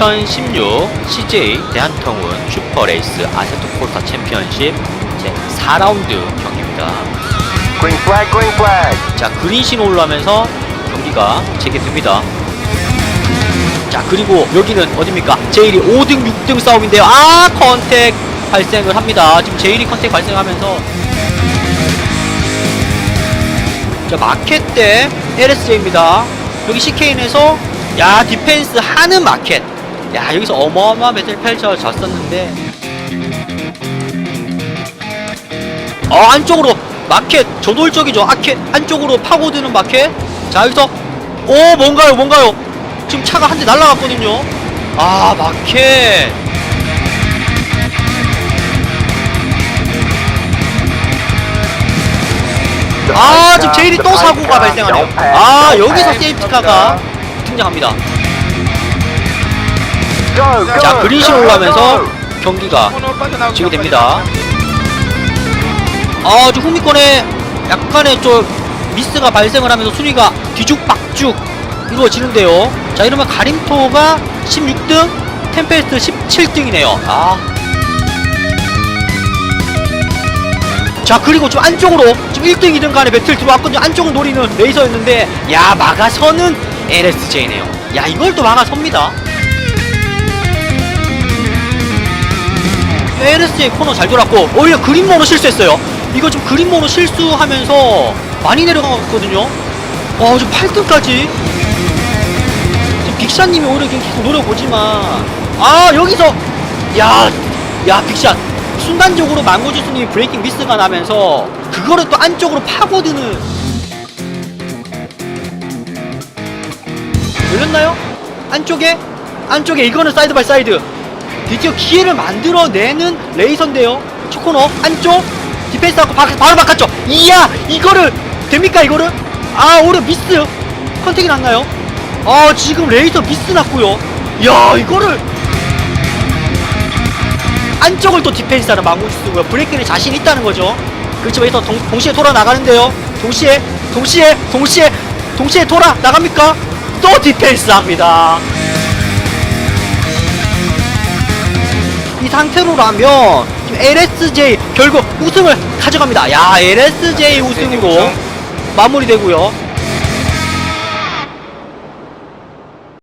2016 CJ 대한통운 슈퍼레이스 아세토 코스타 챔피언십 제 4라운드 경기입니다. Green flag, green flag. 자 그린 신호를 하면서 경기가 재개됩니다. 자 그리고 여기는 어딥니까? 제일이 5등 6등 싸움인데요. 아 컨택 발생을 합니다. 지금 제일이 컨택 발생하면서 자 마켓 대 LSJ입니다. 여기 CKN에서 야 디펜스 하는 마켓. 야 여기서 어마어마한 배틀 펼쳐졌었는데. 어 안쪽으로 마켓 저돌적이죠. 아켓 안쪽으로 파고드는 마켓. 자 여기서 오 뭔가요 뭔가요? 지금 차가 한 대 날라갔거든요. 아 마켓. 아 지금 제일이 또 사고가 발생하네요. 아 여기서 세이프티카가 등장합니다 자 올라가면서 go. 경기가 코너 빠져나오기 진행이 됩니다. 아, 좀 후미권에 약간의 좀 미스가 발생을 하면서 순위가 뒤죽박죽 이루어지는데요. 자, 이러면 가림토가 16등, 템페스트 17등이네요. 아. 자, 그리고 좀 안쪽으로 지금 1등, 2등 간의 배틀 들어왔거든요. 안쪽을 노리는 레이서였는데, 야, 막아서는 LSJ네요. 야, 이걸 또 막아섭니다. LSJ 코너 잘 돌았고 오히려 그린모로 실수했어요. 이거 좀 그린모로 실수하면서 많이 내려갔거든요. 어 지금 8등까지. 지금 빅샷님이 오히려 계속 노려보지만. 아 여기서. 야야 빅샷 순간적으로 망고주스님이 브레이킹 미스가 나면서 그거를 또 안쪽으로 파고드는. 열렸나요? 안쪽에? 안쪽에 이거는 사이드 바이 사이드 드디어 기회를 만들어내는 레이서인데요. 초코너 안쪽 디펜스하고 바, 바로 바꿨죠 이야 이거를 됩니까 이거를? 아 오히려 미스 컨택이 났나요? 아 지금 레이서 미스 났고요. 야 이거를 안쪽을 또 디펜스하는 망고주스고요. 브레이크는 자신 있다는 거죠. 그렇죠. 여기서 동, 동시에 돌아 나가는데요. 동시에 동시에 동시에 동시에 돌아 나갑니까? 또 디펜스 합니다 이 상태로라면 지금 LSJ 결국 우승을 가져갑니다. 야 LSJ 우승으로 마무리되고요.